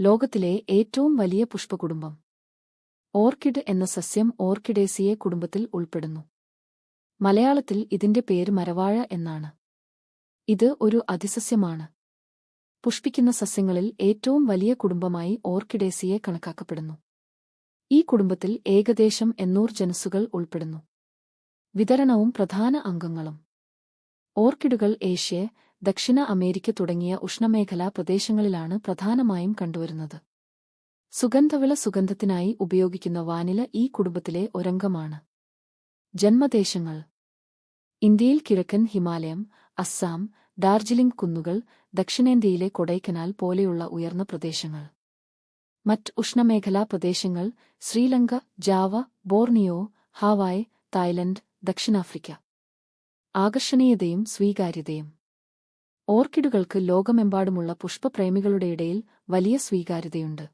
ലോകത്തിലെ ഏറ്റവും വലിയ പുഷ്പകുടുംബം. ഓർക്കിഡ് എന്ന സസ്യം ഓർക്കിഡേസിയെ കുടുംബത്തിൽ ഉൾപ്പെടുന്നു. മലയാളത്തിൽ ഇതിന്റെ പേര് മരവാഴ എന്നാണ്. ഇത് ഒരു അതിസസ്യമാണ്. പുഷ്പിക്കുന്ന സസ്യങ്ങളിൽ ഏറ്റവും വലിയ കുടുംബമായി ഓർക്കിഡേസിയെ കണക്കാക്കപ്പെടുന്നു. ഈ കുടുംബത്തിൽ ഏകദേശം എണ്ണൂറ് ജനസുകൾ ഉൾപ്പെടുന്നു. വിതരണവും പ്രധാന അംഗങ്ങളും. ഓർക്കിഡുകൾ ഏഷ്യ ദക്ഷിണ അമേരിക്ക തുടങ്ങിയ ഉഷ്ണമേഖലാ പ്രദേശങ്ങളിലാണ് പ്രധാനമായും കണ്ടുവരുന്നത്. സുഗന്ധവിള സുഗന്ധത്തിനായി ഉപയോഗിക്കുന്ന വാനില ഈ കുടുംബത്തിലെ ഒരംഗമാണ്. ജന്മദേശങ്ങൾ. ഇന്ത്യയിൽ കിഴക്കൻ ഹിമാലയം അസ്സാം ഡാർജിലിംഗ് കുന്നുകൾ ദക്ഷിണേന്ത്യയിലെ കൊടൈക്കനാൽ പോലെയുള്ള ഉയർന്ന പ്രദേശങ്ങൾ. മറ്റ് ഉഷ്ണമേഖലാ പ്രദേശങ്ങൾ Sri Lanka Java Borneo Hawaii Thailand ദക്ഷിണാഫ്രിക്ക. ആകർഷണീയതയും സ്വീകാര്യതയും. ഓർക്കിഡുകൾക്ക് ലോകമെമ്പാടുമുള്ള പുഷ്പപ്രേമികളുടെ ഇടയിൽ വലിയ സ്വീകാര്യതയുണ്ട്.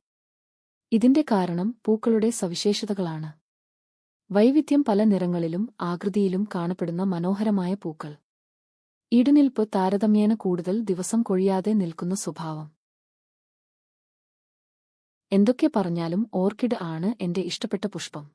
ഇതിന്റെ കാരണം പൂക്കളുടെ സവിശേഷതകളാണ്. വൈവിധ്യം പല നിറങ്ങളിലും ആകൃതിയിലും കാണപ്പെടുന്ന മനോഹരമായ പൂക്കൾ. ഇടുനിൽപ്പ് താരതമ്യേന കൂടുതൽ ദിവസം കൊഴിയാതെ നിൽക്കുന്ന സ്വഭാവം. എന്തൊക്കെ പറഞ്ഞാലും ഓർക്കിഡ് ആണ് എന്റെ ഇഷ്ടപ്പെട്ട പുഷ്പം.